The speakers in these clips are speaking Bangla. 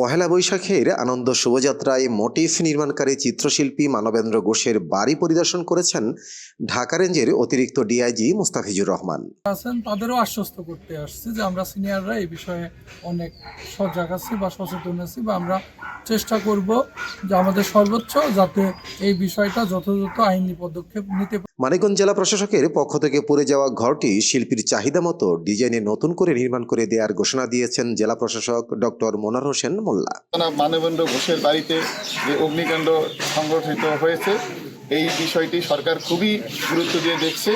পহেলা বৈশাখের আনন্দ শোভাযাত্রায় মোটিফ নির্মাণকারী চিত্রশিল্পী মানবেন্দ্র ঘোষের বাড়ি পরিদর্শন করেছেন ঢাকা রেঞ্জের অতিরিক্ত ডিআইজি মুস্তাফিজুর রহমান। আছেন তাদেরও আশ্বস্ত করতে আসছে যে আমরা সিনিয়ররা এই বিষয়ে অনেক সজাগ আছি বা সচেতন আছি বা আমরা চেষ্টা করব যে আমাদের সর্বোচ্চ যাতে এই বিষয়টা যথাযথ আইনি পদক্ষেপ নিতে মানিকগঞ্জ জেলা প্রশাসকের পক্ষ থেকে পড়ে যাওয়া ঘরটি শিল্পীর চাহিদা মতো ডিজাইনে নতুন করে নির্মাণ করে দেওয়ার ঘোষণা দিয়েছেন জেলা প্রশাসক ডক্টর মোনার হোসেন মোল্লা। মানবেন্দ্র ঘোষের বাড়িতে যে অগ্নিকাণ্ড সংগঠিত হয়েছে, এই বিষয়টি সরকার খুবই গুরুত্ব দিয়ে দেখছে।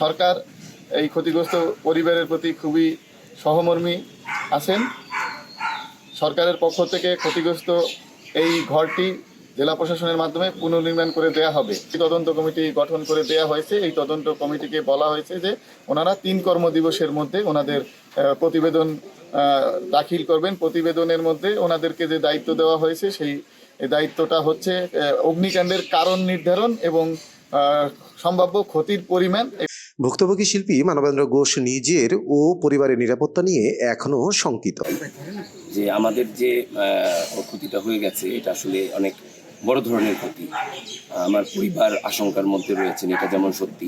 সরকার এই ক্ষতিগ্রস্ত পরিবারের প্রতি খুবই সহমর্মী আছেন। সরকারের পক্ষ থেকে ক্ষতিগ্রস্ত এই ঘরটি জেলা প্রশাসনের মাধ্যমে পুনর্নির্মাণ করে দেয়া হবে। এই তদন্ত কমিটি গঠন করে দেয়া হয়েছে। এই তদন্ত কমিটিকে বলা হয়েছে যে, ওনারা তিন কর্মদিবসের মধ্যে ওনাদের প্রতিবেদন দাখিল করবেন প্রতিবেদনের মধ্যে। ওনাদেরকে যে দায়িত্ব দেওয়া হয়েছে সেই দায়িত্বটা হচ্ছে অগ্নিকাণ্ডের কারণ নির্ধারণ এবং সম্ভাব্য ক্ষতির পরিমাণ। ভুক্তভোগী শিল্পী মানবেন্দ্র ঘোষ নিজের ও পরিবারের নিরাপত্তা নিয়ে এখনও শঙ্কিত। যে আমাদের যে ক্ষতিটা হয়ে গেছে এটা আসলে অনেক বড় ধরনের ক্ষতি। আমার পরিবার আশঙ্কার মধ্যে রয়েছেন এটা যেমন সত্যি।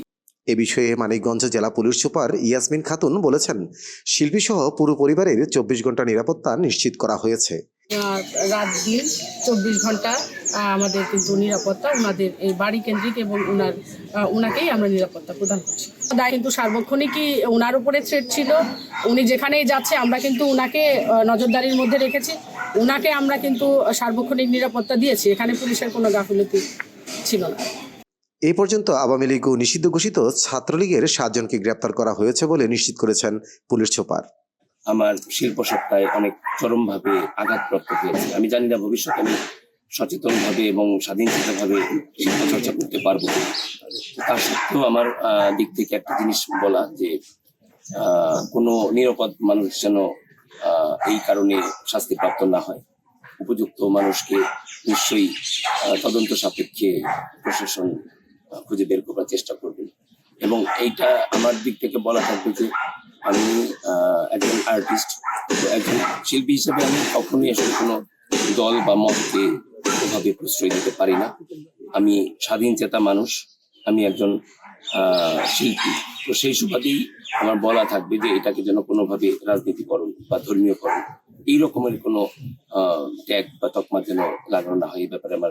এ বিষয়ে মানিকগঞ্জ জেলা পুলিশ সুপার ইয়াসমিন খাতুন বলেছেন, শিল্পীসহ পুরো পরিবারের চব্বিশ ঘণ্টা নিরাপত্তা নিশ্চিত করা হয়েছে। রাত দিন চব্বিশ ঘণ্টা আমাদের কিন্তু নিরাপত্তা ওনাদের এই বাড়ি কেন্দ্রিক এবং ওনার ওনাকেই আমরা নিরাপত্তা প্রদান করছি। দায় কিন্তু সার্বক্ষণিকই ওনার উপরে থ্রেট ছিল। উনি যেখানেই যাচ্ছে, আমরা কিন্তু ওনাকে নজরদারির মধ্যে রেখেছি। ওনাকে আমরা কিন্তু সার্বক্ষণিক নিরাপত্তা দিয়েছি। এখানে পুলিশের কোনো গাফিলতি ছিল না। এই পর্যন্ত আওয়ামী লীগ ও নিষিদ্ধ ঘোষিত ছাত্রলীগের সাতজনকে গ্রেপ্তার করা হয়েছে বলে নিশ্চিত করেছেন পুলিশ সুপার। আমার শিল্প সত্তায় অনেক চরমভাবে আঘাতপ্রাপ্ত হয়েছে। আমি জানি না ভবিষ্যতে আমি সচেতনভাবে এবং স্বাধীনচিতভাবে শিল্প চর্চা করতে পারব। তার সত্ত্বেও আমার দিক থেকে একটা জিনিস বলা যে কোনো নিরাপদ মানুষ যেন এই কারণে শাস্তিপ্রাপ্ত না হয়। উপযুক্ত মানুষকে নিশ্চয়ই তদন্ত সাপেক্ষে প্রশাসন খুঁজে বের করার চেষ্টা করবেন এবং এইটা আমার দিক থেকে বলা থাকবে যে আমি একজন আর্টিস্ট একজন শিল্পী হিসেবে আমি কখনোই আসলে কোনো দল বা মতকে ওভাবে প্রশ্রয় দিতে পারি না। আমি স্বাধীন চেতা মানুষ, আমি একজন শিল্পী। তো সেই সুবাদেই আমার বলা থাকবে যে এটাকে যেন কোনোভাবে রাজনীতিকরণ বা ধর্মীয়করণ, এই রকমের কোনো ট্যাগ বা তকমা যেন লাগানো না হয়, এই ব্যাপারে আমার